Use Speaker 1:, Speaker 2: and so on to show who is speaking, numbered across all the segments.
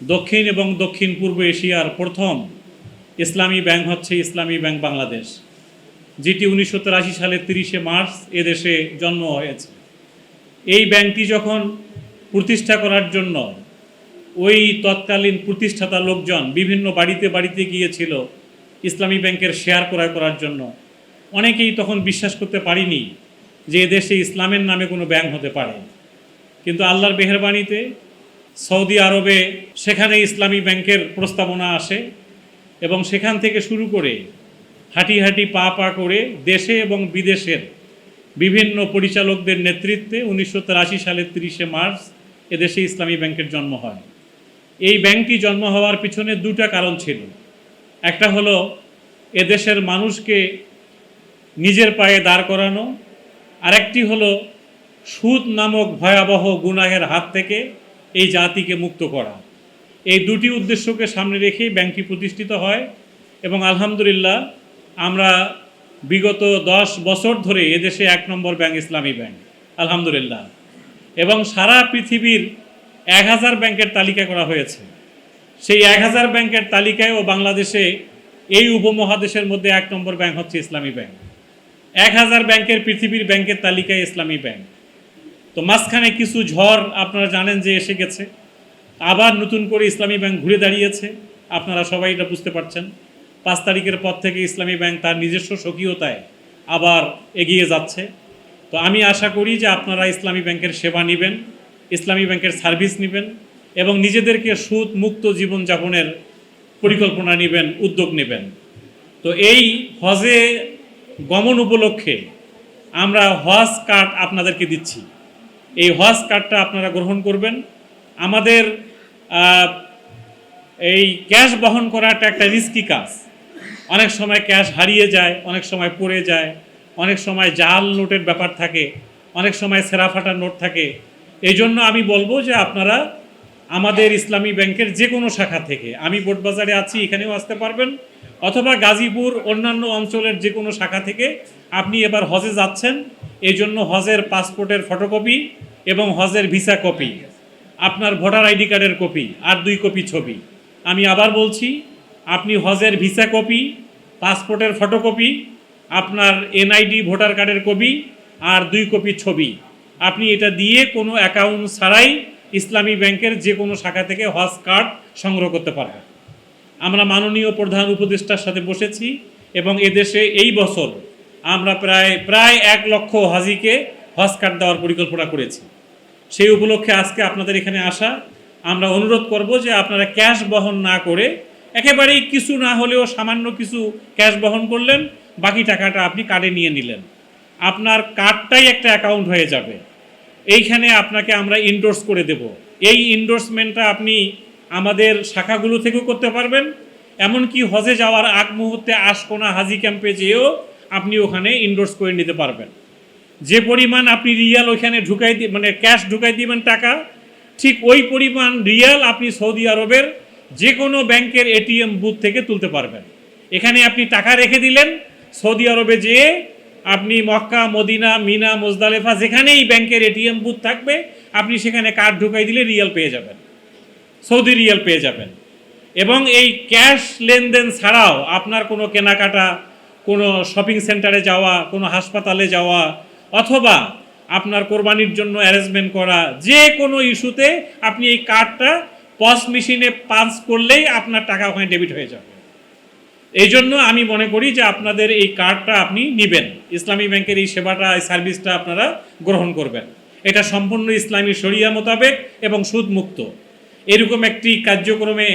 Speaker 1: দক্ষিণ এবং দক্ষিণ পূর্ব এশিয়ার প্রথম ইসলামী ব্যাংক হচ্ছে ইসলামী ব্যাংক বাংলাদেশ, যেটি উনিশশো তিরাশি সালের তিরিশে মার্চ এদেশে জন্ম হয়েছে। এই ব্যাংকটি যখন প্রতিষ্ঠা করার জন্য ওই তৎকালীন প্রতিষ্ঠাতা লোকজন বিভিন্ন বাড়িতে বাড়িতে গিয়েছিল ইসলামী ব্যাংকের শেয়ার ক্রয় করার জন্য, অনেকেই তখন বিশ্বাস করতে পারিনি যে এদেশে ইসলামের নামে কোনো ব্যাংক হতে পারে। কিন্তু আল্লাহর মেহরবানিতে সৌদি আরবে সেখানে ইসলামী ব্যাংকের প্রস্তাবনা আসে এবং সেখান থেকে শুরু করে হাঁটি হাঁটি পা পা করে দেশে এবং বিদেশের বিভিন্ন পরিচালকদের নেতৃত্বে উনিশশো তিরাশি সালের তিরিশে মার্চ এদেশে ইসলামী ব্যাংকের জন্ম হয়। এই ব্যাংকটি জন্ম হওয়ার পিছনে দুটা কারণ ছিল। একটা হলো এদেশের মানুষকে নিজের পায়ে দাঁড় করানো। আরেকটি হলো সুদ নামক ভয়াবহ গুনাহের হাত থেকে এই জাতিকে মুক্ত করা। এই দুটি উদ্দেশ্যকে সামনে রেখেই ব্যাংকটি প্রতিষ্ঠিত হয় এবং আলহামদুলিল্লাহ আমরা বিগত দশ বছর ধরে এদেশে এক নম্বর ব্যাংক ইসলামী ব্যাংক, আলহামদুলিল্লাহ। এবং সারা পৃথিবীর এক হাজার ব্যাংকের তালিকা করা হয়েছে। সেই এক হাজার ব্যাংকের তালিকায় ও বাংলাদেশে এই উপমহাদেশের মধ্যে এক নম্বর ব্যাংক হচ্ছে ইসলামী ব্যাংক। এক হাজার ব্যাংকের পৃথিবীর ব্যাংকের তালিকায় ইসলামী ব্যাংক। তো মাঝখানে কিছু ঝড় আপনারা জানেন যে এসে গেছে। আবার নতুন করে ইসলামী ব্যাংক ঘুরে দাঁড়িয়েছে। আপনারা সবাই এটা বুঝতে পারছেন। পাঁচ তারিখের পর থেকে ইসলামী ব্যাংক তার নিজস্ব স্বকীয়তায় আবার এগিয়ে যাচ্ছে। তো আমি আশা করি যে আপনারা ইসলামী ব্যাংকের সেবা নেবেন, ইসলামী ব্যাংকের সার্ভিস নেবেন এবং নিজেদেরকে সুদ মুক্ত জীবনযাপনের পরিকল্পনা নেবেন, উদ্যোগ নেবেন। তো এই হজে গমন উপলক্ষে আমরা হজ কার্ড আপনাদেরকে দিচ্ছি। এই হজ কার্ডটা আপনারা গ্রহণ করবেন। আমাদের এই ক্যাশ বহন করাটা একটা রিস্কি কাজ। অনেক সময় ক্যাশ হারিয়ে যায়, অনেক সময় পড়ে যায়, অনেক সময় জাল নোটের ব্যাপার থাকে, অনেক সময় সেরাফাটা নোট থাকে। এই জন্য আমি বলব যে আপনারা আমাদের ইসলামী ব্যাংকের যে কোনো শাখা থেকে, আমি বোটবাজারে আছি, এখানেও আসতে পারবেন, অথবা গাজীপুর অন্যান্য অঞ্চলের যে কোনো শাখা থেকে আপনি এবার হজে যাচ্ছেন এই জন্য হজের পাসপোর্টের ফটোকপি এবং হজের ভিসা কপি, আপনার ভোটার আইডি কার্ডের কপি আর দুই কপি ছবি। আমি আবার বলছি, আপনি হজের ভিসা কপি, পাসপোর্টের ফটোকপি, আপনার এনআইডি, ভোটার কার্ডের কপি আর দুই কপি ছবি। আপনি এটা দিয়ে কোনো অ্যাকাউন্ট ছাড়াই ইসলামী ব্যাংকের যে কোনো শাখা থেকে হজ কার্ড সংগ্রহ করতে পারবেন। আমরা মাননীয় প্রধান উপদেষ্টার সাথে বসেছি এবং এদেশে এই বছর আমরা প্রায় প্রায় এক লক্ষ হাজিকে হজ কার্ড দেওয়ার পরিকল্পনা করেছি। সেই উপলক্ষে আজকে আপনাদের এখানে আসা, আমরা অনুরোধ করব যে আপনারা ক্যাশ বহন না করে একেবারেই কিছু না হলেও সামান্য কিছু ক্যাশ বহন করলেন, বাকি টাকাটা আপনি কার্ডে নিয়ে নিলেন। আপনার কার্ডটাই একটা অ্যাকাউন্ট হয়ে যাবে। এইখানে আপনাকে আমরা ইন্ডোর্স করে দেব। এই ইন্ডোর্সমেন্টটা আপনি আমাদের শাখাগুলো থেকেও করতে পারবেন। এমনকি হজে যাওয়ার আগ মুহূর্তে আশকোনা হাজি ক্যাম্পে যেয়েও আপনি ওখানে ইন্ডোর্স করে নিতে পারবেন। যে পরিমাণ আপনি রিয়াল ওইখানে ঢুকাই দি মানে ক্যাশ ঢুকাই দিবেন টাকা, ঠিক ওই পরিমাণ রিয়াল আপনি সৌদি আরবের যে কোনো ব্যাংকের এটিএম বুথ থেকে তুলতে পারবেন। এখানে আপনি টাকা রেখে দিলেন, সৌদি আরবে যেয়ে আপনি মক্কা, মদিনা, মিনা, মোজদালেফা যেখানেই ব্যাংকের এটিএম বুথ থাকবে, আপনি সেখানে কার্ড ঢুকাই দিলে রিয়াল পেয়ে যাবেন। সৌদি রিয়াল পেয়ে যাবেন। এবং এই ক্যাশ লেনদেন ছাড়াও আপনার কোনো কেনাকাটা কোনো শপিং সেন্টারে যাওয়া, কোনো হাসপাতালে যাওয়া, অথবা আপনার কোরবানির জন্য অ্যারেঞ্জমেন্ট করা, যে কোনো ইস্যুতে আপনি এই কার্ডটা পস মেশিনে পাঞ্চ করলেই আপনার টাকা ওখানে ডেবিট হয়ে যাবে। এই জন্য আমি মনে করি যে আপনাদের এই কার্ডটা আপনি নেবেন। ইসলামী ব্যাংকের এই সেবাটা, এই সার্ভিসটা আপনারা গ্রহণ করবেন। এটা সম্পূর্ণ ইসলামী শরিয়া মোতাবেক এবং সুদমুক্ত। এরকম একটি কার্যক্রমে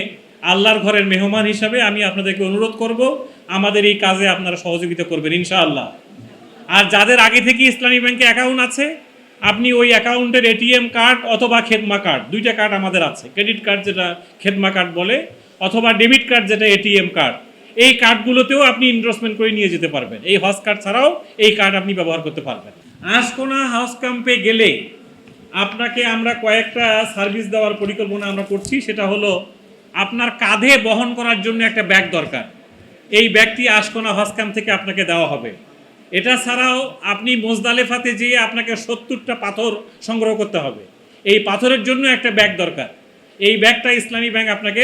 Speaker 1: আল্লাহর ঘরের মেহমান হিসাবে আমি আপনাদেরকে অনুরোধ করব আমাদের এই কাজে আপনারা সহযোগিতা করবেন, ইনশাআল্লাহ। আর যাদের আগে থেকে ইসলামী ব্যাংকে অ্যাকাউন্ট আছে, আপনি ওই অ্যাকাউন্টের এটিএম কার্ড অথবা খেদমা কার্ড, দুইটা কার্ড আমাদের আছে। ক্রেডিট কার্ড যেটা খেদমা কার্ড বলে, অথবা ডেবিট কার্ড যেটা এটিএম কার্ড। এই কার্ডগুলোতেও আপনি ইনভেস্টমেন্ট করে নিয়ে যেতে পারবেন। এই হজ কার্ড ছাড়াও এই কার্ড আপনি ব্যবহার করতে পারবেন। আশকোনা হাউস ক্যাম্পে গেলে আপনাকে আমরা কয়েকটা সার্ভিস দেওয়ার পরিকল্পনা আমরা করছি। সেটা হলো, আপনার কাঁধে বহন করার জন্য একটা ব্যাগ দরকার। এই ব্যাগটি আশকোনা হজ ক্যাম্প থেকে আপনাকে দেওয়া হবে। এটা ছাড়াও আপনি মোজদালেফাতে যেয়ে আপনাকে সত্তরটা পাথর সংগ্রহ করতে হবে। এই পাথরের জন্য একটা ব্যাগ দরকার। এই ব্যাগটা ইসলামী ব্যাংক আপনাকে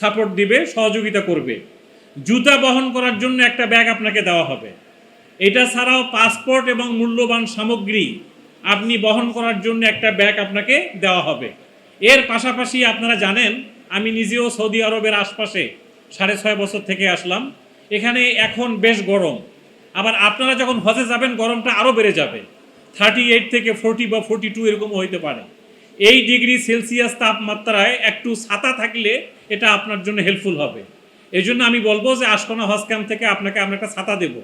Speaker 1: সাপোর্ট দিবে, সহযোগিতা করবে। জুতা বহন করার জন্য একটা ব্যাগ আপনাকে দেওয়া হবে। এটা ছাড়াও পাসপোর্ট এবং মূল্যবান সামগ্রী আপনি বহন করার জন্য একটা ব্যাগ আপনাকে দেওয়া হবে। এর পাশাপাশি আপনারা জানেন, আমি নিজেও সৌদি আরবের আশপাশে সাড়ে ছয় বছর থেকে আসলাম। এখানে এখন বেশ গরম। আবার আপনারা যখন হজে যাবেন, গরমটা আরও বেড়ে যাবে। থার্টি এইট থেকে ফোরটি বা ফোরটি টু এরকমও হইতে পারে। এই ডিগ্রি সেলসিয়াস তাপমাত্রায় একটু ছাতা থাকলে এটা আপনার জন্য হেল্পফুল হবে। এই জন্য আমি বলব যে আশকোনা হজ ক্যাম্প থেকে আপনাকে আমরা একটা ছাতা দেব।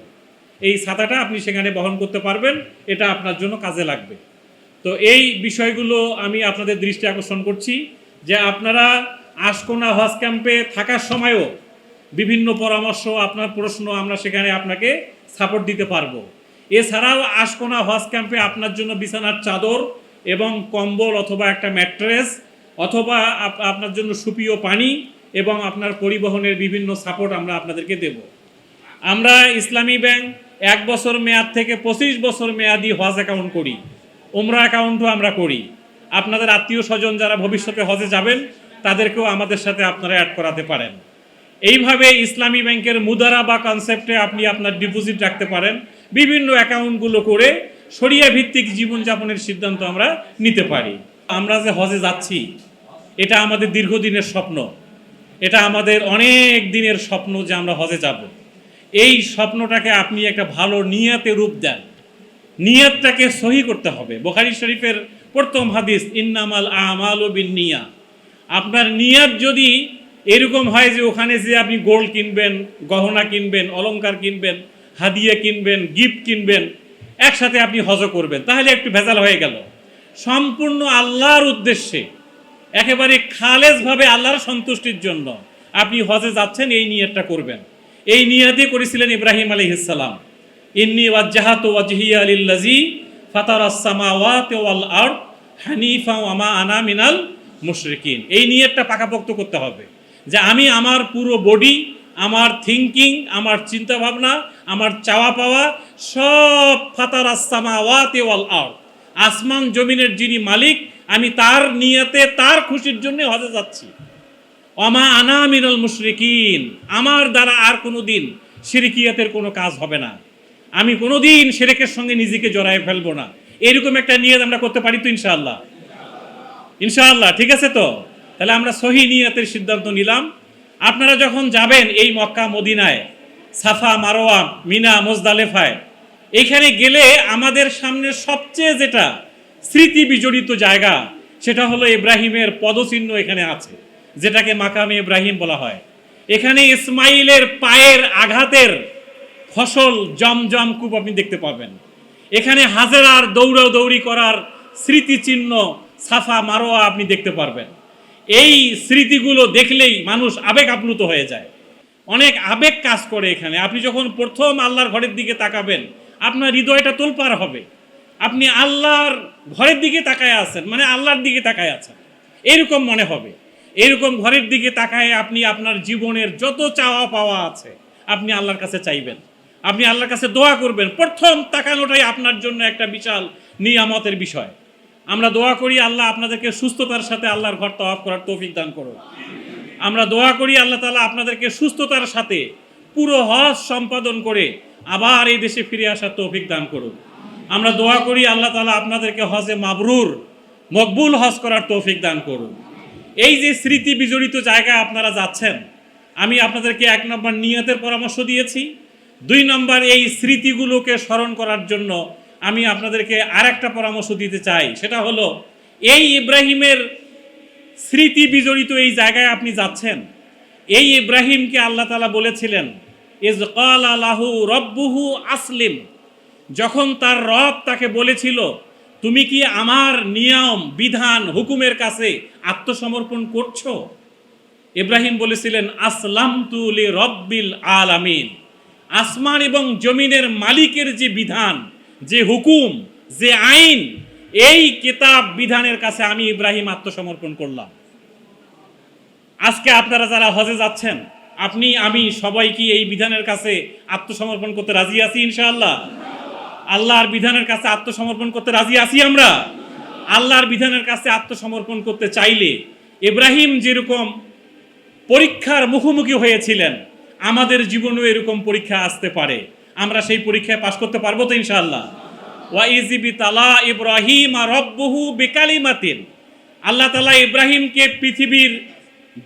Speaker 1: এই ছাতাটা আপনি সেখানে বহন করতে পারবেন, এটা আপনার জন্য কাজে লাগবে। তো এই বিষয়গুলো আমি আপনাদের দৃষ্টি আকর্ষণ করছি যে আপনারা আশকোনা হজ ক্যাম্পে থাকার সময়ও বিভিন্ন পরামর্শ আপনার প্রশ্ন আমরা সেখানে আপনাকে সাপোর্ট দিতে পারব। এছাড়াও আশকোনা হজ ক্যাম্পে আপনার জন্য বিছানার চাদর এবং কম্বল অথবা একটা ম্যাট্রেস অথবা আপনার জন্য সুপীয় পানি এবং আপনার পরিবহনের বিভিন্ন সাপোর্ট আমরা আপনাদেরকে দেব। আমরা ইসলামী ব্যাংক এক বছর মেয়াদ থেকে পঁচিশ বছর মেয়াদি হজ অ্যাকাউন্ট করি। ওমরা অ্যাকাউন্টও আমরা করি। আপনাদের আত্মীয় স্বজন যারা ভবিষ্যতে হজে যাবেন তাদেরকেও আমাদের সাথে আপনারা অ্যাড করাতে পারেন। এইভাবে ইসলামী ব্যাংকের মুদারা বা কনসেপ্টে আপনি আপনার ডিপোজিট রাখতে পারেন। বিভিন্ন অ্যাকাউন্টগুলো করে সরিয়া ভিত্তিক জীবনযাপনের সিদ্ধান্ত আমরা নিতে পারি। আমরা যে হজে যাচ্ছি, এটা আমাদের দীর্ঘদিনের স্বপ্ন। এটা আমাদের অনেক দিনের স্বপ্ন যে আমরা হজে যাব। এই স্বপ্নটাকে আপনি একটা ভালো নিয়াতে রূপ দেন। নিয়াতটাকে সহি করতে হবে। বোখারি শরীফের প্রথম হাদিস, ইন্নামাল আমাল ও বিনিয়া আপনার নিয়াত যদি এরকম হয় যে ওখানে যে আপনি গোল্ড কিনবেন, গহনা কিনবেন, অলংকার কিনবেন, হাদিয়া কিনবেন গিফট কিনবেন, একসাথে আপনি হজ করবেন, তাহলে একটু ভেজাল হয়ে গেল। সম্পূর্ণ আল্লাহর উদ্দেশ্যে, একেবারে খালেজভাবে আল্লাহর সন্তুষ্টির জন্য আপনি হজে যাচ্ছেন, এই নিয়তটা করবেন। এই নিয়াতে করেছিলেন ইব্রাহিম আলাইহিসসালাম ইন্নি ওয়াজ্জাহাত ওয়াজহিয়া লিল্লাজি ফাতারাস সামাওয়াতি ওয়াল আরদ হানিফা ওয়া মা আনা মিনাল মুশরিকিন। এই নিয়তটা পাকাপোক্ত করতে হবে যে আমি আমার পুরো বডি আমার থিঙ্কিং আমার চিন্তা ভাবনা আমার চাওয়া পাওয়া সব ফাতারাস সামাওয়াতি ওয়াল আরদ। আসমান জমিনের যিনি মালিক, আমি তার নিয়তে, তার খুশির জন্য হজে যাচ্ছি। অমা আনা মিনাল মুশরিকিন। আমার দ্বারা আর কোনো দিন সিরিকিয়াতের কোনো কাজ হবে না। আমি কোনো দিন সেরেকের সঙ্গে নিজেকে জড়ায় ফেলব না। এরকম একটা নিয়ত আমরা করতে পারি তো ইনশাআল্লাহ। ইনশাআল্লাহ, ঠিক আছে তো? তাহলে আমরা সহি নিয়তের সিদ্ধান্ত নিলাম। আপনারা যখন যাবেন এই মক্কা মদিনায়, সাফা মারোয়া মিনা, মোজদালেফায়, এইখানে গেলে আমাদের সামনে সবচেয়ে যেটা স্মৃতি বিজড়িত জায়গা, সেটা হলো ইব্রাহিমের পদচিহ্ন এখানে আছে, যেটাকে মাকামে ইব্রাহিম বলা হয়। এখানে ইসমাইলের পায়ের আঘাতের ফসল জমজম কূপ আপনি দেখতে পাবেন। এখানে হাজারার দৌড়াদৌড়ি করার স্মৃতিচিহ্ন সাফা মারোয়া আপনি দেখতে পারবেন। এই স্মৃতিগুলো দেখলেই মানুষ আবেগ আপ্লুত হয়ে যায়। অনেক আবেগ কাজ করে এখানে। আপনি যখন প্রথম আল্লাহর ঘরের দিকে তাকাবেন, আপনার হৃদয়টা তোলপার হবে। আপনি আল্লাহর ঘরের দিকে তাকায় আছেন মানে আল্লাহর দিকে তাকায় আছেন। এরকম মনে হবে। এরকম ঘরের দিকে তাকায় আপনি আপনার জীবনের যত চাওয়া পাওয়া আছে, আপনি আল্লাহর কাছে চাইবেন। আপনি আল্লাহর কাছে দোয়া করবেন। প্রথম তাকানোটাই আপনার জন্য একটা বিশাল নিয়ামতের বিষয়। আমরা দোয়া করি আল্লাহ আপনাদেরকে সুস্থতার সাথে আল্লাহর ঘর তওয়াফ করার তৌফিক দান করুন আমরা দোয়া করি আল্লাহ তালা আপনাদেরকে সুস্থতার সাথে পুরো হজ সম্পাদন করে আবার এই দেশে ফিরে আসার তৌফিক দান করুন আমরা দোয়া করি আল্লাহ তালা আপনাদেরকে হজে মাবরুর, মকবুল হজ করার তৌফিক দান করুন এই যে স্মৃতি বিজড়িত জায়গায় আপনারা যাচ্ছেন, আমি আপনাদেরকে এক নম্বর নিয়তের পরামর্শ দিয়েছি। দুই নম্বর এই স্মৃতিগুলোকে স্মরণ করার জন্য আমি আপনাদেরকে আর একটা পরামর্শ দিতে চাই। সেটা হলো, এই ইব্রাহিমের স্মৃতি বিজড়িত এই জায়গায় আপনি যাচ্ছেন। এই ইব্রাহিমকে আল্লাহ তালা বলেছিলেন, ইজ কাল আলাহু রব্বুহু আসলিম। যখন তার রব তাকে বলেছিল, তুমি কি আমার নিয়ম, বিধান, হুকুমের কাছে আত্মসমর্পণ করছ? ইব্রাহিম বলেছিলেন আসলাম তুলি রব্বিল আলামিন। আসমান এবং জমিনের মালিকের যে বিধান যে হুকুম, যে আইন, এই কিতাব বিধানের কাছে আমি ইব্রাহিম আত্মসমর্পণ করলাম। আজকে আপনারা যারা হজে যাচ্ছেন, আপনি, আমি সবাই কি এই বিধানের কাছে আত্মসমর্পণ করতে রাজি আছি ইনশাআল্লাহ? আল্লাহর বিধানের কাছে আত্মসমর্পণ করতে রাজি আছি আমরা? আল্লাহর বিধানের কাছে আত্মসমর্পণ করতে চাইলে ইব্রাহিম যেরকম পরীক্ষার মুখোমুখি হয়েছিলেন, আমাদের জীবনেও এরকম পরীক্ষা আসতে পারে। আমরা সেই পরীক্ষায় পাশ করতে পারব তো ইনশাআল্লাহ। ওয়া ইজিবি তালা ইব্রাহিম আর রব্বহু বেকালিমাতিন। আল্লাহ তালা ইব্রাহিমকে পৃথিবীর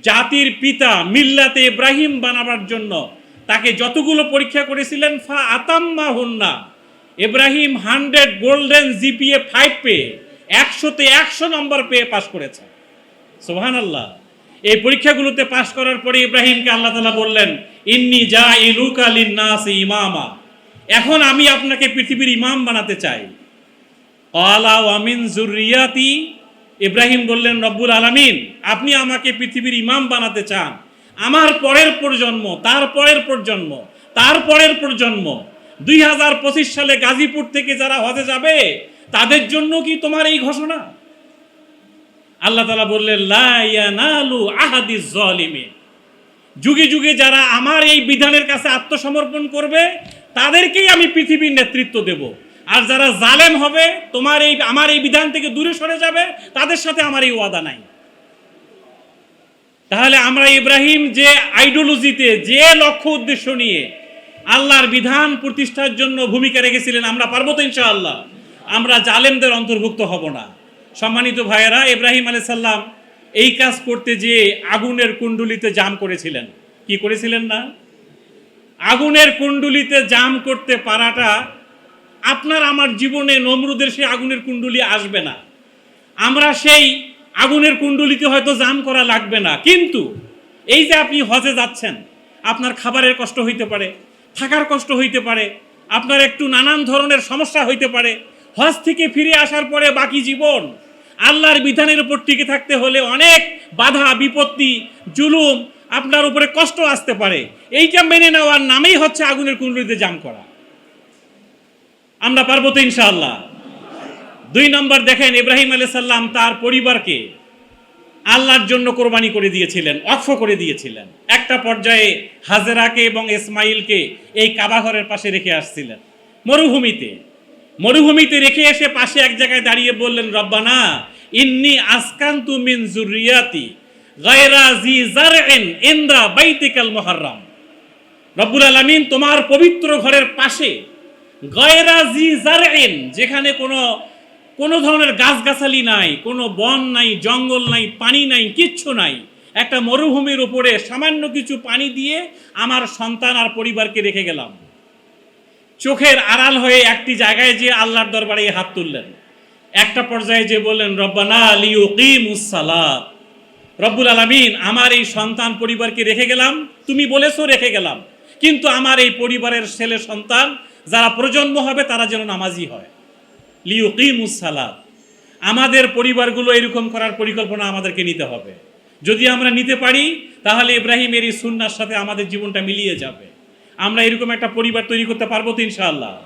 Speaker 1: জাতির পিতা মিল্লাতে ইব্রাহিম বানাবার জন্য তাকে যতগুলো পরীক্ষা করেছিলেন, ফা আতাম্মা হুন্না ইব্রাহিম হান্ড্রেড গোল্ডেন জিপিএ ফাইভ পেয়ে একশোতে একশো নম্বর পেয়ে পাশ করেছে। সোহান আল্লাহ এই পরীক্ষাগুলোতে পাশ করার পরে ইব্রাহিমকে আল্লাহ তালা বললেন, ইন্নি যা ইলুকা লিন্নাস ইমামা। এখন আমি আপনাকে পৃথিবীর ইমাম বানাতে চাই। কলা ওয়ামিন জুরিয়াতি ইব্রাহিম বললেন, রব্বুল আলামিন, আপনি আমাকে পৃথিবীর ইমাম বানাতে চান। আমার পরের প্রজন্ম, তার পরের প্রজন্ম, তার পরের প্রজন্ম, দুই হাজার পঁচিশ সালে গাজীপুর থেকে যারা হজে যাবে, তাদের জন্য কি তোমার এই ঘোষণা? আল্লাহ তালা বললেন লায়ানালু আহাদিস জলিমিন যুগে যুগে যারা আমার এই বিধানের কাছে আত্মসমর্পণ করবে তাদেরকেই আমি পৃথিবীর নেতৃত্ব দেব। আর যারা জালেম হবে, তোমার এই, আমার এই বিধান থেকে দূরে সরে যাবে, তাদের সাথে আমার এই ওয়াদা নাই। তাহলে আমরা ইব্রাহিম যে আইডিওলজিতে যে লক্ষ্য উদ্দেশ্য নিয়ে আল্লাহর বিধান প্রতিষ্ঠার জন্য ভূমিকা রেখেছিলেন, আমরা পারব তো ইনশাআল্লাহ। আমরা জালেমদের অন্তর্ভুক্ত হব না। সম্মানিত ভাইয়েরা, ইব্রাহিম আলাই সাল্লাম এই কাজ করতে যে আগুনের কুণ্ডুলিতে জাম করেছিলেন। কি করেছিলেন না? আগুনের কুণ্ডুলিতে জাম করতে পারাটা আপনার আমার জীবনে নমরুদের সেই আগুনের কুণ্ডুলি আসবে না। আমরা সেই আগুনের কুণ্ডুলিতে হয়তো জাম করা লাগবে না। কিন্তু এই যে আপনি হজে যাচ্ছেন, আপনার খাবারের কষ্ট হইতে পারে, থাকার কষ্ট হইতে পারে, আপনার একটু নানান ধরনের সমস্যা হইতে পারে, হজ থেকে ফিরে আসার পরে বাকি জীবন, আল্লাহর বিধানের উপর টিকে থাকতে হলে অনেক বাধা, বিপত্তি, জুলুম আপনার উপরে কষ্ট আসতে পারে। এইটা মেনে নেওয়ার নামেই হচ্ছে আগুনের কুণ্ডলিতে জাম করা। আমরা পারব তো ইনশাআল্লাহ। দুই নম্বর দেখেন, ইব্রাহিম আলাইহিস সাল্লাম তার পরিবারকে আল্লাহর জন্য কোরবানি করে দিয়েছিলেন অক্ষ করে দিয়েছিলেন। একটা পর্যায়ে হাজেরাকে এবং ইসমাইলকে এই কাবাঘরের পাশে রেখে আসছিলেন। মরুভূমিতে। মরুভূমিতে রেখে এসে পাশে এক জায়গায় দাঁড়িয়ে বললেন, রব্বানা, ইন্নি আসকান্তু মিন জুরিয়াতি ইনদা বাইতিকাল মুহাররাম। রব্বুল আলামিন তোমার পবিত্র ঘরের পাশে গয়রা জি জারইন যেখানে কোনো কোনো ধরনের গাছগাছালি নাই, কোনো বন নাই, জঙ্গল নাই, পানি নাই, কিচ্ছু নাই। একটা মরুভূমির উপরে সামান্য কিছু পানি দিয়ে আমার সন্তান আর পরিবারকে রেখে গেলাম। চোখের আড়াল হয়ে একটি জায়গায় যে আল্লাহর দরবারে হাত তুললেন। একটা পর্যায়ে যে বললেন, রব্বানা আলী উকিমুসালাত রব্বুল আলমিন, আমার এই সন্তান পরিবারকে রেখে গেলাম। তুমি বলেছ রেখে গেলাম। কিন্তু আমার এই পরিবারের ছেলে সন্তান, যারা প্রজন্ম হবে, তারা যেন নামাজি হয়। লিউকিমুসালাত আমাদের পরিবারগুলো এরকম করার পরিকল্পনা আমাদেরকে নিতে হবে। যদি আমরা নিতে পারি, তাহলে ইব্রাহিমের এই সুন্নার সাথে আমাদের জীবনটা মিলিয়ে যাবে। আমরা এরকম একটা পরিবার তৈরি করতে পারব তো ইনশাআল্লাহ।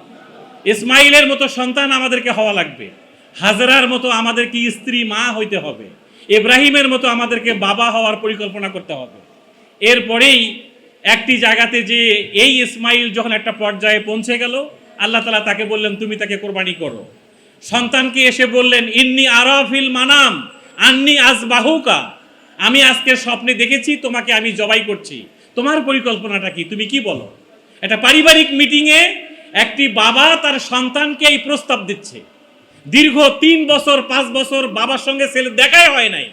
Speaker 1: ইসমাইলের মতো সন্তান আমাদেরকে হওয়া লাগবে। হাজারার মতো আমাদেরকে স্ত্রী, মা হইতে হবে। ইব্রাহিমের মতো আমাদেরকে বাবা হওয়ার পরিকল্পনা করতে হবে। এরপরেই একটি জায়গাতে যে এই ইসমাইল যখন একটা পর্যায়ে পৌঁছে গেল, আল্লাহ তালা তাকে বললেন, তুমি তাকে কোরবানি করো। সন্তানকে এসে বললেন, ইন্নি আরাফিল মানাম, আন্নি আজ বাহুকা আমি আজকে স্বপ্নে দেখেছি, তোমাকে আমি জবাই করছি। তোমার পরিকল্পনাটা কি? তুমি কি বলো? একটা পারিবারিক মিটিংয়ে একটি বাবা তার সন্তানকে এই প্রস্তাব দিচ্ছে। দীর্ঘ তিন বছর, পাঁচ বছর বাবার সঙ্গে ছেলে দেখাই হয় নাই।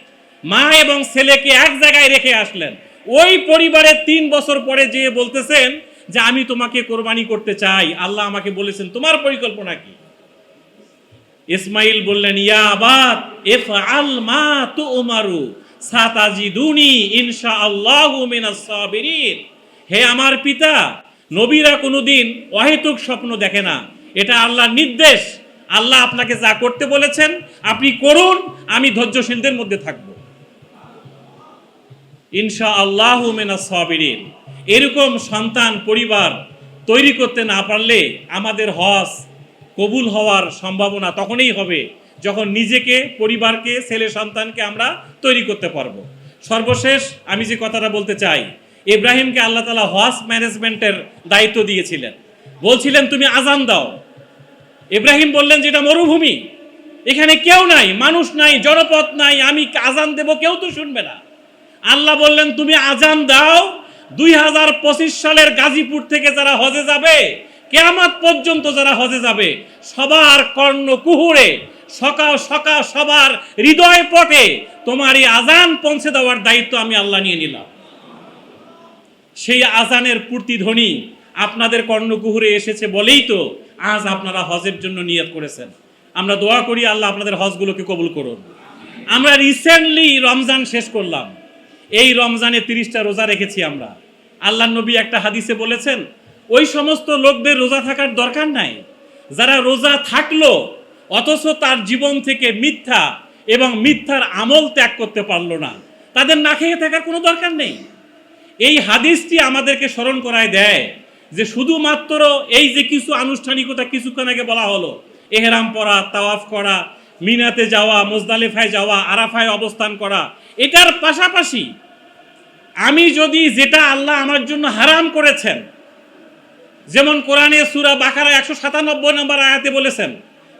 Speaker 1: মা এবং ছেলেকে এক জায়গায় রেখে আসলেন। ওই পরিবারের তিন বছর পরে যে বলতেছেন যে, আমি তোমাকে কোরবানি করতে চাই। আল্লাহ আমাকে বলেছেন, তোমার পরিকল্পনা কি? ইসমাইল বললেন, ইয়া আবাদ এফ আল মা তু উমারু সাতাজিদুনি ইনশা আল্লাহু সাবিরিন। হে আমার পিতা, নবীরা কোনোদিন অহেতুক স্বপ্ন দেখে না। এটা আল্লাহর নির্দেশ। আল্লাহ আপনাকে যা করতে বলেছেন, আপনি করুন, আমি ধৈর্যশীলদের মধ্যে থাকব। ইনশা আল্লাহ মিনাস সাবিরিন। এরকম সন্তান, পরিবার তৈরি করতে না পারলে আমাদের হজ কবুল হওয়ার সম্ভাবনা তখনই হবে যখন নিজেকে, পরিবারকে, ছেলে সন্তানকে আমরা তৈরি করতে পারব। সর্বশেষ আমি যে কথাটা বলতে চাই, ইব্রাহিমকে আল্লাহ তালা হজ ম্যানেজমেন্টের দায়িত্ব দিয়েছিলেন। বলছিলেন, তুমি আজান দাও। ইব্রাহিম বললেন যে এটা মরুভূমি। এখানে কেউ নাই, মানুষ নাই জনপদ নাই, আমি আজান দেব, কেউ তো শুনবে না। আল্লাহ বললেন, তুমি আজান দাও, দুই হাজার পঁচিশ সালের গাজীপুর থেকে যারা হজে যাবে, কেয়ামত পর্যন্ত যারা হজে যাবে, সবার কর্ণ কুহুরে, সকাল সকাল সবার হৃদয় পটে তোমার এই আজান পৌঁছে দেওয়ার দায়িত্ব আমি আল্লাহ নিয়ে নিলাম। সেই আজানের প্রতিধ্বনি আপনাদের কর্ণকুহুরে এসেছে বলেই তো আজ আপনারা হজের জন্য নিয়ত করেছেন। আমরা দোয়া করি আল্লাহ আপনাদের হজগুলোকে কবুল করুন। আমরা রিসেন্টলি রমজান শেষ করলাম। এই রমজানে তিরিশটা রোজা রেখেছি আমরা। আল্লাহ নবী একটা হাদিসে বলেছেন, ওই সমস্ত লোকদের রোজা থাকার দরকার নাই। যারা রোজা থাকল, অথচ তার জীবন থেকে মিথ্যা এবং মিথ্যার আমল ত্যাগ করতে পারল না। তাদের না খেয়ে থাকার কোনো দরকার নেই। এই হাদিসটি আমাদেরকে স্মরণ করায় দেয় যে শুধুমাত্র এই যে কিছু আনুষ্ঠানিকতা কিছুক্ষণ আগে বলা হলো, এহেরাম পরা তাওয়াফ করা, মিনাতে যাওয়া, মোজদালেফায় যাওয়া, আরাফায় অবস্থান করা, এটার পাশাপাশি আমি যদি যেটা আল্লাহ আমার জন্য হারাম করেছেন, যেমন কোরআনে সুরা বাকারা একশো সাতানব্বই নম্বর আয়াতে বলেছেন,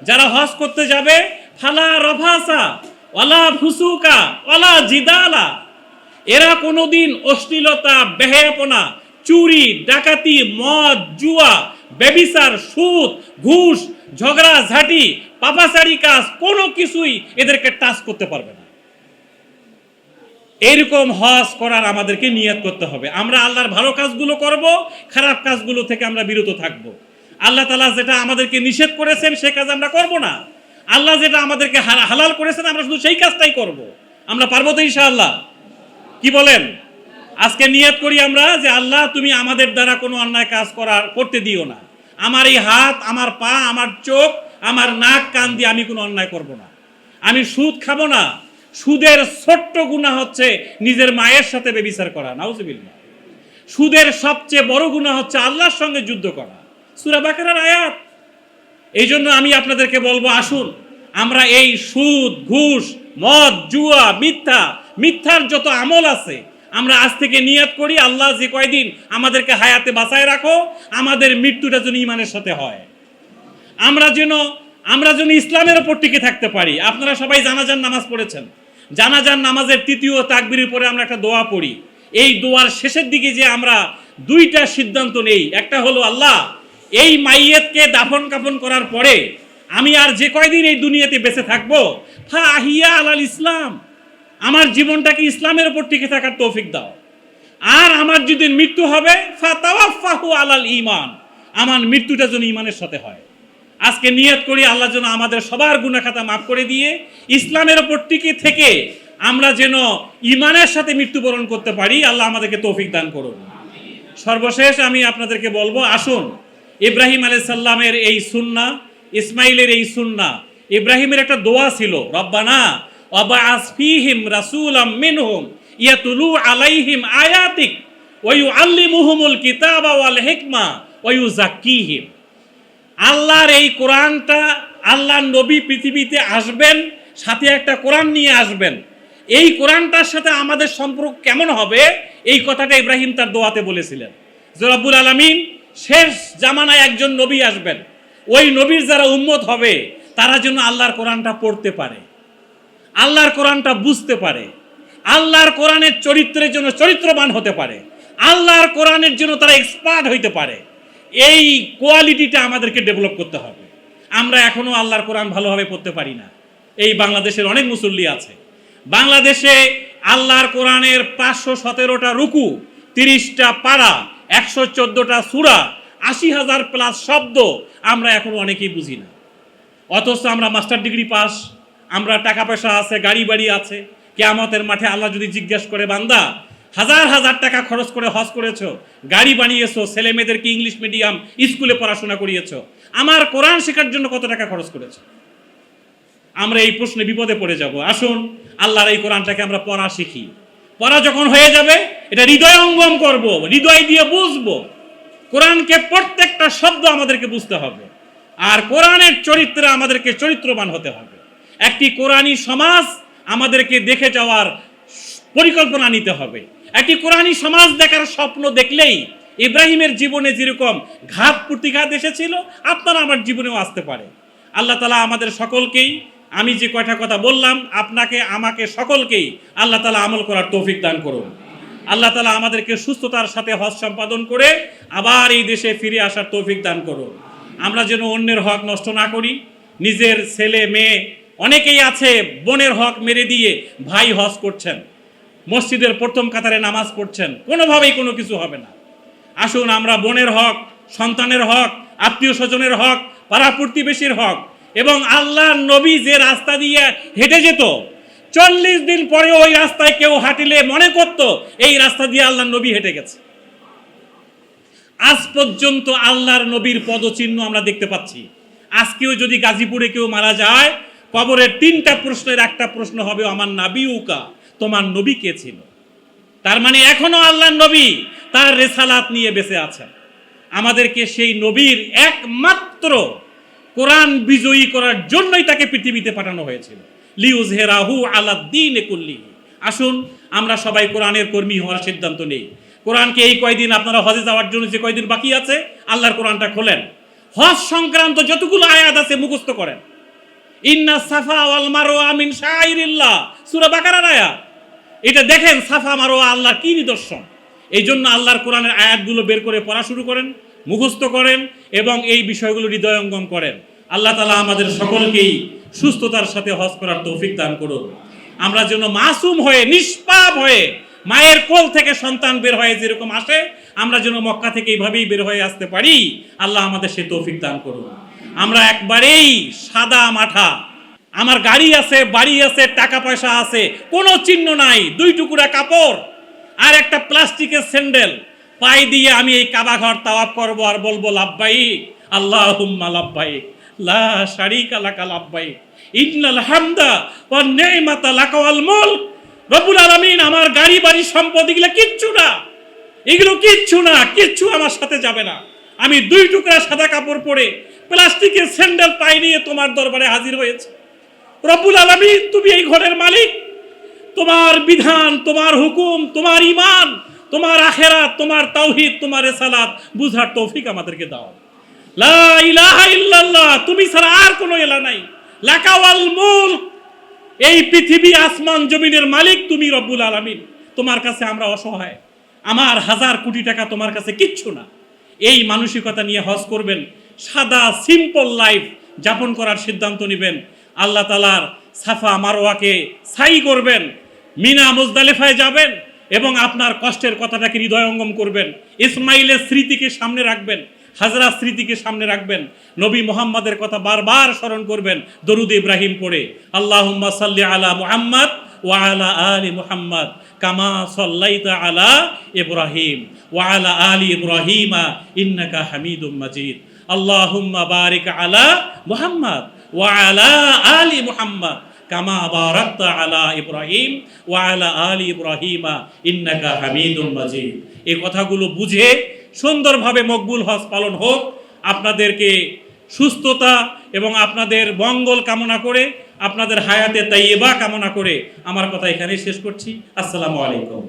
Speaker 1: যারা হজ করতে যাবে, ফালা রফাসা, ওয়ালা ফুসুকা, ওয়ালা জিদালা, এরা কোনোদিন অশ্লীলতা বেহেপনা চুরি, ডাকাতি, মদ, জুয়া, ব্যবিচার, সুদ, ঘুষ, ঝগড়া, ঝাঁটি, পাপাচারি কাজ, কোনো কিছুই এদেরকে টাচ করতে পারবে না। হজ করার আমাদেরকে নিয়ত করতে হবে। আমরা আল্লাহর ভালো কাজগুলো করব, খারাপ কাজগুলো থেকে আমরা বিরত থাকব। আল্লাহ তালা যেটা আমাদেরকে নিষেধ করেছেন, সে কাজ আমরা করব না। আল্লাহ যেটা আমাদেরকে হালাল করেছেন, আমরা শুধু সেই কাজটাই করব। আমরা পারব তো ইনশাআল্লাহ। কি বলেন? আজকে নিয়ত করি আমরা যে আল্লাহ, তুমি আমাদের দ্বারা কোনো অন্যায় কাজ করার করতে দিও না। আমার এই হাত, আমার পা, আমার চোখ, আমার নাক, কান দিয়ে আমি কোনো অন্যায় করব না। আমি সুদ খাব না। সুদের ছোট্ট গুণা হচ্ছে নিজের মায়ের সাথে বেবিচার করা, নাউজুবিল্লাহ। সুদের সবচেয়ে বড় গুণা হচ্ছে আল্লাহর সঙ্গে যুদ্ধ করা। সুরা বাকারার আয়াত। এই জন্য আমি আপনাদেরকে বলব, আসুন, আমরা এই সুদ, ঘুষ, মদ, জুয়া, মিথ্যা, মিথ্যার যত আমল আছে আমরা আজ থেকে নিয়ত করি, আল্লাহ যে কয়দিন আমাদেরকে হায়াতে বাঁচায় রাখো, আমাদের মৃত্যুটা যেন ইমানের সাথে হয়। আমরা যেন আমরা যেন ইসলামের ওপর টিকে থাকতে পারি। আপনারা সবাই জানাজান নামাজ পড়েছেন। জানাজান নামাজের তৃতীয় তাকবির পরে আমরা একটা দোয়া পড়ি। এই দোয়ার শেষের দিকে যে আমরা দুইটা সিদ্ধান্ত নেই, একটা হলো, আল্লাহ, এই মাইয়েতকে দাফন কাফন করার পরে আমি আর যে কয়দিন এই দুনিয়াতে বেঁচে থাকব? ফা আহিয়া আলাল ইসলাম। আমার জীবনটাকে ইসলামের উপর টিকে থাকার তৌফিক দাও। আর আমার যদি মৃত্যু হবে আলাল ইমান আমার মৃত্যুটা যেন ইমানের সাথে হয়। আজকে নিয়ত করি আল্লাহ যেন আমাদের সবার গুণাখাতা মাফ করে দিয়ে ইসলামের ওপর টিকে থেকে আমরা যেন ইমানের সাথে মৃত্যুবরণ করতে পারি, আল্লাহ আমাদেরকে তৌফিক দান করুন। সর্বশেষ আমি আপনাদেরকে বলব, আসুন, ইব্রাহিম আলাইহিস সাল্লামের এই সুন্না ইসমাইলের এই সুন্না ইব্রাহিমের একটা দোয়া ছিল, রব্বানা অবাআস ফীহিম রাসূলাম মিনহুম ইয়াতুলু আলাইহিম আয়াতিক ওয়া ইউআল্লিমুহুমুল কিতাবা ওয়াল হিকমা ওয়া ইউযাক্কিহিম আল্লাহর এই কোরআনটা আল্লাহর নবী পৃথিবীতে আসবেন, সাথে একটা কোরআন নিয়ে আসবেন। এই কোরআনটার সাথে আমাদের সম্পর্ক কেমন হবে? এই কথাটা ইব্রাহিম তার দোয়াতে বলেছিলেন। যে রব্বুল আলমিন, শেষ জামানায় একজন নবী আসবেন। ওই নবীর যারা উম্মত হবে, তারা যেন আল্লাহর কোরআনটা পড়তে পারে। আল্লাহর কোরআনটা বুঝতে পারে। আল্লাহর কোরআনের চরিত্রের জন্য চরিত্রবান হতে পারে। আল্লাহর কোরআনের জন্য তারা এক্সপার্ট হইতে পারে। এই কোয়ালিটিটা আমাদেরকে ডেভেলপ করতে হবে। আমরা এখনও আল্লাহর কোরআন ভালোভাবে পড়তে পারি না। এই বাংলাদেশের অনেক মুসল্লি আছে। বাংলাদেশে আল্লাহর কোরআনের পাঁচশো সতেরোটা রুকু, তিরিশটা পাড়া, একশো চোদ্দোটা সুরা, আশি হাজার প্লাস শব্দ আমরা এখনও অনেকেই বুঝি না। অথচ আমরা মাস্টার ডিগ্রি পাস আমরা টাকা পয়সা আছে, গাড়ি বাড়ি আছে, কেয়ামতের মাঠে আল্লাহ যদি জিজ্ঞেস করে, বান্দা, হাজার হাজার টাকা খরচ করে হজ করেছ, গাড়ি বানিয়েছো, ছেলে মেয়েদেরকে ইংলিশ মিডিয়াম স্কুলে পড়াশোনা করিয়েছো, আমার কোরআন শেখার জন্য কত টাকা খরচ করেছ? আমরা এই প্রশ্নে বিপদে পড়ে যাব। আসুন, আল্লাহর এই কোরআনটাকে আমরা পড়া শিখি। পড়া যখন হয়ে যাবে, এটা হৃদয় অঙ্গম করব, হৃদয় দিয়ে বুঝব। কোরআনকে প্রত্যেকটা শব্দ আমাদেরকে বুঝতে হবে। আর কোরআনের চরিত্রে আমাদেরকে চরিত্রবান হতে হবে। একটি কোরআনী সমাজ আমাদেরকে দেখে যাওয়ার পরিকল্পনা নিতে হবে। একটি কোরআনী সমাজ দেখার স্বপ্ন দেখলেই ইব্রাহিমের জীবনে যেরকম ঘাত প্রতিঘাত এসেছিল, আপনারা আমার জীবনেও আসতে পারে। আল্লাহ তালা আমাদের সকলকেই, আমি যে কয়টা কথা বললাম, আপনাকে, আমাকে সকলকেই আল্লাহ তালা আমল করার তৌফিক দান করুন। আল্লাহ তালা আমাদেরকে সুস্থতার সাথে হজ সম্পাদন করে আবার এই দেশে ফিরে আসার তৌফিক দান করুন। আমরা যেন অন্যের হক নষ্ট না করি, নিজের ছেলে, মেয়ে অনেকেই আছে বোনের হক মেরে দিয়ে ভাই হজ করছেন, মসজিদের প্রথম কাতারে নামাজ পড়ছেন, কোনোভাবেই কোনো কিছু হবে না। আসুন আমরা বোনের হক, সন্তানের হক, আত্মীয় স্বজনের হক, পাড়া প্রতিবেশীর হক এবং আল্লাহ নবী যে রাস্তা দিয়ে হেঁটে যেত, চল্লিশ দিন পরে ওই রাস্তায় কেউ হাঁটিলে মনে করত এই রাস্তা দিয়ে আল্লাহ নবী হেঁটে গেছে। আজ পর্যন্ত আল্লাহর নবীর পদচিহ্ন আমরা দেখতে পাচ্ছি। আজকেও যদি গাজীপুরে কেউ মারা যায় কবরের তিনটা প্রশ্নের একটা প্রশ্ন হবে, আমার নাবি উকা? তোমার নবী কে ছিল? তার মানে এখনও আল্লাহর নবী তার রেসালাত নিয়ে বেঁচে আছেন। আমাদেরকে সেই নবীর একমাত্র কোরআন বিজয়ী করার জন্যই তাকে পৃথিবীতে পাঠানো হয়েছিল। লিউজ হেরাহু আলাদ্দিন কুল্লি। আসুন, আমরা সবাই কোরআনের কর্মী হওয়ার সিদ্ধান্ত নেই। কোরআনকে এই কয়দিন আপনারা হজে যাওয়ার জন্য যে কয়দিন বাকি আছে, আল্লাহর কোরআনটা খোলেন। হজ সংক্রান্ত যতগুলো আয়াত আছে, মুখস্থ করেন। ইন্না সাফা ওয়াল মারওয়া মিন শাইরিল্লাহ। সূরা বাকারার আয়াত। এটা দেখেন সাফা মারোয়া আল্লাহর কি নিদর্শন? এই জন্য আল্লাহর কোরআনের আয়াতগুলো বের করে পড়া শুরু করেন, মুখস্থ করেন এবং এই বিষয়গুলো হৃদয়ঙ্গম করেন। আল্লাহ তালা আমাদের সকলকেই সুস্থতার সাথে হজ করার তৌফিক দান করুন। আমরা যেন মাসুম হয়ে, নিষ্পাপ হয়ে, মায়ের কোল থেকে সন্তান বের হয়ে যেরকম আসে, আমরা যেন মক্কা থেকে এইভাবেই বের হয়ে আসতে পারি। আল্লাহ আমাদের সে তৌফিক দান করুন। আমরা একবারেই সাদা মাঠা। আমার গাড়ি আছে, বাড়ি আছে, টাকা পয়সা আছে, কোনো চিহ্ন নাই, দুই টুকুরা কাপড় আর একটা প্লাস্টিকের স্যান্ডেল। পাই দিয়ে আমি এই কাবা ঘর তাওয়াফ করব আর বলব লাভবাহিক আল্লাহ হুম্মা লাভবাহিক লা শারিকা লাকা লাভবাহিক ইন্নাল হামদা ওয়া নি'মাতা লাকা ওয়াল মুলক। রব্বুল আমার গাড়ি, বাড়ি, সম্পদ এগুলো কিচ্ছু না। এগুলো কিচ্ছু না, কিচ্ছু আমার সাথে যাবে না। আমি দুই টুকরা সাদা কাপড় পরে প্লাস্টিকের স্যান্ডেল পাই নিয়ে তোমার দরবারে হাজির হয়েছে। রব্বুল আলামিন, তুমি এই ঘরের মালিক। তোমার বিধান, তোমার হুকুম, তোমার ইমান তোমার আখেরাত, তোমার তাওহিদ, তোমার রেসালাত বুঝার তৌফিক আমাদেরকে দাও। লা ইলাহা ইল্লাল্লাহ, তুমি ছাড়া আর কোনো এলা নাই। লাকাওয়াল মুলক, এই পৃথিবী আসমান জমিনের মালিক তুমি রব্বুল আলামিন। তোমার কাছে আমরা অসহায়। আমার হাজার কোটি টাকা তোমার কাছে কিচ্ছু না। এই মানসিকতা নিয়ে হজ করবেন, সাদা সিম্পল লাইফ যাপন করার সিদ্ধান্ত নেবেন। আল্লাহ তালার সাফা মারোয়াকে সাই করবেন, মিনা মুজদালেফায় যাবেন এবং আপনার কষ্টের কথাটাকে হৃদয়ঙ্গম করবেন। ইসমাইলের স্মৃতিকে সামনে রাখবেন হাজরা স্মৃতিকে সামনে রাখবেন, নবী মোহাম্মদের কথা বারবার স্মরণ করবেন, দরুদ ইব্রাহিম পড়ে আল্লাহ সাল্লি আলা মুহাম্মদ ওয়ালা আলী মুহাম্মদ। কামা সাল্লাইতা আলা ইব্রাহিম ওয়ালা আলি ইব্রাহিমা ইন্নাকা হামিদুম মাজিদ। আল্লাহুম্মা বারিক আলা মুহাম্মদ ওয়ালা আলি মুহাম্মদ কামা বারাকতা আলা ইব্রাহিম ওয়ালা আলি ইব্রাহিমা ইন্নাকা হামিদুম মাজিদ। এই কথাগুলো বুঝে সুন্দরভাবে মকবুল হজ পালন হোক, আপনাদেরকে সুস্থতা এবং আপনাদের মঙ্গল কামনা করে আপনাদের হায়াতে তাইয়েবা কামনা করে আমার কথা এখানেই শেষ করছি। আসসালামু আলাইকুম।